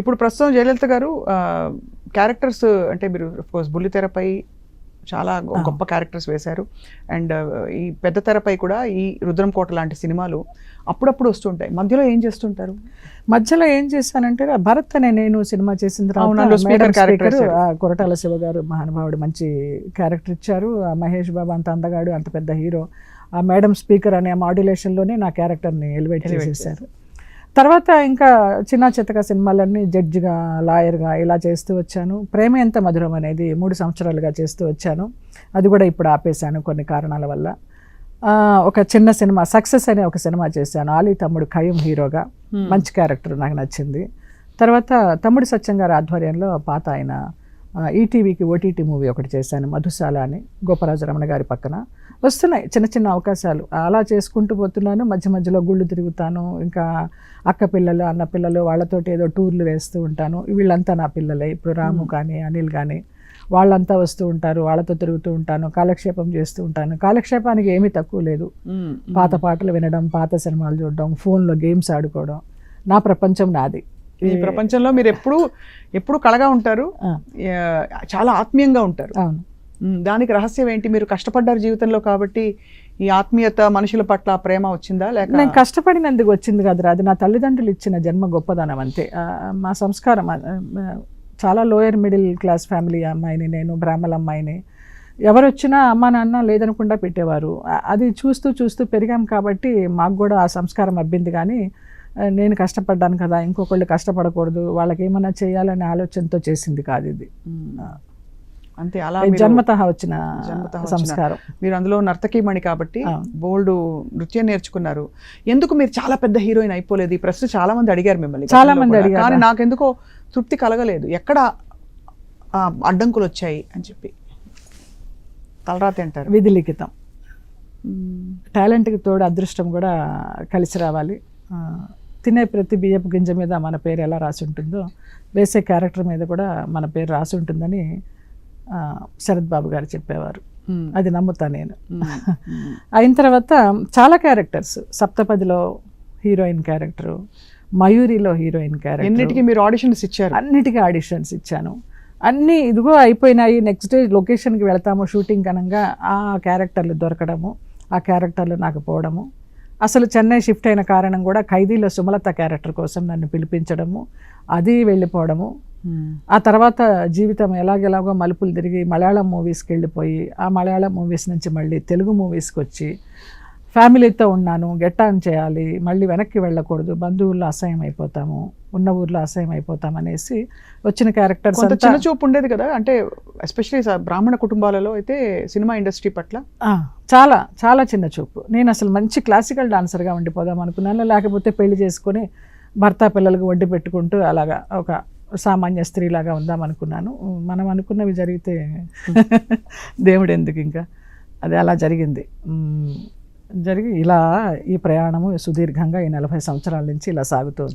ఇప్పుడు ప్రస్తుతం జయలలిత గారు క్యారెక్టర్స్ అంటే మీరు కోర్స్ బుల్లితెరపై చాలా. గొప్ప క్యారెక్టర్స్ వేశారు. అండ్ ఈ పెద్ద తెరపై కూడా ఈ రుద్రం కోట లాంటి సినిమాలు అప్పుడప్పుడు వస్తుంటాయి. మధ్యలో ఏం చేస్తుంటారు? మధ్యలో ఏం చేశానంటే ఆ భరత్ అనే నేను సినిమా చేసిన తర్వాత. కొరటాల శివ గారు మహానుభావుడు మంచి క్యారెక్టర్ ఇచ్చారు. ఆ మహేష్ బాబు అంత అందగాడు అంత పెద్ద హీరో ఆ మేడం స్పీకర్ అనే మాడ్యులేషన్లోనే నా క్యారెక్టర్ని ఎలివేట్ చేసేసారు. తర్వాత ఇంకా చిన్న చితక సినిమాలన్నీ జడ్జిగా లాయర్గా ఇలా చేస్తూ వచ్చాను. ప్రేమ ఎంత మధురం అనేది మూడు సంవత్సరాలుగా చేస్తూ వచ్చాను. అది కూడా ఇప్పుడు ఆపేశాను కొన్ని కారణాల వల్ల. ఒక చిన్న సినిమా సక్సెస్ అనే ఒక సినిమా చేశాను. ఆలీ తమ్ముడు ఖయం హీరోగా. మంచి క్యారెక్టర్ నాకు నచ్చింది. తర్వాత తమ్ముడు సత్యం గారి ఆధ్వర్యంలో పాత ఆయన ఈటీవీకి ఓటీటీ మూవీ ఒకటి చేశాను మధుశాల అని గోపరాజు రమణ గారి పక్కన. వస్తున్నాయి చిన్న చిన్న అవకాశాలు. అలా చేసుకుంటూ పోతున్నాను మధ్య మధ్యలో గుళ్ళు తిరుగుతాను ఇంకా అక్క పిల్లలు అన్న పిల్లలు వాళ్ళతోటి ఏదో టూర్లు వేస్తూ ఉంటాను. వీళ్ళంతా నా పిల్లలే ఇప్పుడు రాము కానీ అనిల్ కానీ. వాళ్ళంతా వస్తూ ఉంటారు వాళ్ళతో తిరుగుతూ ఉంటాను కాలక్షేపం చేస్తూ ఉంటాను. కాలక్షేపానికి ఏమీ తక్కువ లేదు. పాత పాటలు వినడం పాత సినిమాలు చూడడం ఫోన్లో గేమ్స్ ఆడుకోవడం. నా ప్రపంచం నాది. ఈ ప్రపంచంలో మీరు ఎప్పుడు ఎప్పుడు కళగా ఉంటారు చాలా ఆత్మీయంగా ఉంటారు. దానికి రహస్యం ఏంటి? మీరు కష్టపడ్డారు జీవితంలో కాబట్టి ఈ ఆత్మీయత మనుషుల పట్ల ప్రేమ వచ్చిందా? లేక నేను కష్టపడినందుకు వచ్చింది కదరా అది నా తల్లిదండ్రులు ఇచ్చిన జన్మ గొప్పదనం అంతే. మా సంస్కారం చాలా లోయర్ మిడిల్ క్లాస్ ఫ్యామిలీ అమ్మాయిని నేను బ్రాహ్మణ అమ్మాయిని. ఎవరు వచ్చినా అమ్మ నాన్న లేదనకుండా పెట్టేవారు. అది చూస్తూ చూస్తూ పెరిగాం కాబట్టి మాకు కూడా ఆ సంస్కారం అబ్బింది. కానీ నేను కష్టపడ్డాను కదా ఇంకొకళ్ళు కష్టపడకూడదు వాళ్ళకి ఏమైనా చేయాలనే ఆలోచనతో చేసింది కాదు ఇది. అంతే అలా జన్మతః వచ్చిన సంస్కారం. మీరు అందులో నర్తకీమణి కాబట్టి. బోల్డ్ నృత్యం నేర్చుకున్నారు. ఎందుకు మీరు చాలా పెద్ద హీరోయిన్ అయిపోలేదు? ఈ ప్రశ్న చాలా మంది అడిగారు మిమ్మల్ని చాలా మంది. అడిగారు. కానీ నాకెందుకో తృప్తి కలగలేదు. ఎక్కడ అడ్డంకులు వచ్చాయి అని చెప్పి. తలరాతి అంటారు విధి లిఖితం. టాలెంట్కి తోడు అదృష్టం కూడా కలిసి రావాలి. తినే ప్రతి బియ్యపు గింజ మీద మన పేరు ఎలా రాసి ఉంటుందో వేసే క్యారెక్టర్ మీద కూడా మన పేరు రాసి ఉంటుందని శరత్ బాబు గారు చెప్పేవారు. అది నమ్ముతా నేను. అయిన తర్వాత చాలా క్యారెక్టర్స్. సప్తపదిలో హీరోయిన్ క్యారెక్టరు మయూరిలో హీరోయిన్ క్యారెక్టర్. ఎన్నిటికీ మీరు ఆడిషన్స్ ఇచ్చారు? అన్నిటికీ ఆడిషన్స్ ఇచ్చాను. అన్నీ ఇదిగో అయిపోయినాయి నెక్స్ట్ డే లొకేషన్కి వెళ్తాము షూటింగ్ అనగా ఆ క్యారెక్టర్లు దొరకడము ఆ క్యారెక్టర్లు నాకు పోవడము. అసలు చెన్నై షిఫ్ట్ అయిన కారణం కూడా ఖైదీలో సుమలత క్యారెక్టర్ కోసం నన్ను పిలిపించడము అది వెళ్ళిపోవడము. ఆ తర్వాత జీవితం ఎలాగెలాగో మలుపులు తిరిగి మలయాళం మూవీస్కి వెళ్ళిపోయి ఆ మలయాళం మూవీస్ నుంచి మళ్ళీ తెలుగు మూవీస్కి వచ్చి ఫ్యామిలీతో ఉన్నాను గెట్ ఆన్ చేయాలి మళ్ళీ వెనక్కి వెళ్ళకూడదు బంధువుల్లో అసహ్యం అయిపోతాము ఉన్న ఊర్లో అసహ్యం అయిపోతాం అనేసి వచ్చిన క్యారెక్టర్స్ చిన్న చూపు ఉండేది కదా? అంటే ఎస్పెషలీ బ్రాహ్మణ కుటుంబాలలో అయితే సినిమా ఇండస్ట్రీ పట్ల? చాలా చాలా చిన్న చూపు. నేను అసలు మంచి క్లాసికల్ డాన్సర్గా ఉండిపోదాం అనుకున్నాను. లేకపోతే పెళ్ళి చేసుకొని భర్త పిల్లలకు వడ్డీ పెట్టుకుంటూ అలాగా ఒక సామాన్య స్త్రీలాగా ఉందాం అనుకున్నాను. మనం అనుకున్నవి జరిగితే దేవుడు ఎందుకు ఇంకా? అది అలా జరిగింది. జరిగి ఇలా ఈ ప్రయాణము సుదీర్ఘంగా ఈ నలభై సంవత్సరాల నుంచి ఇలా సాగుతోంది.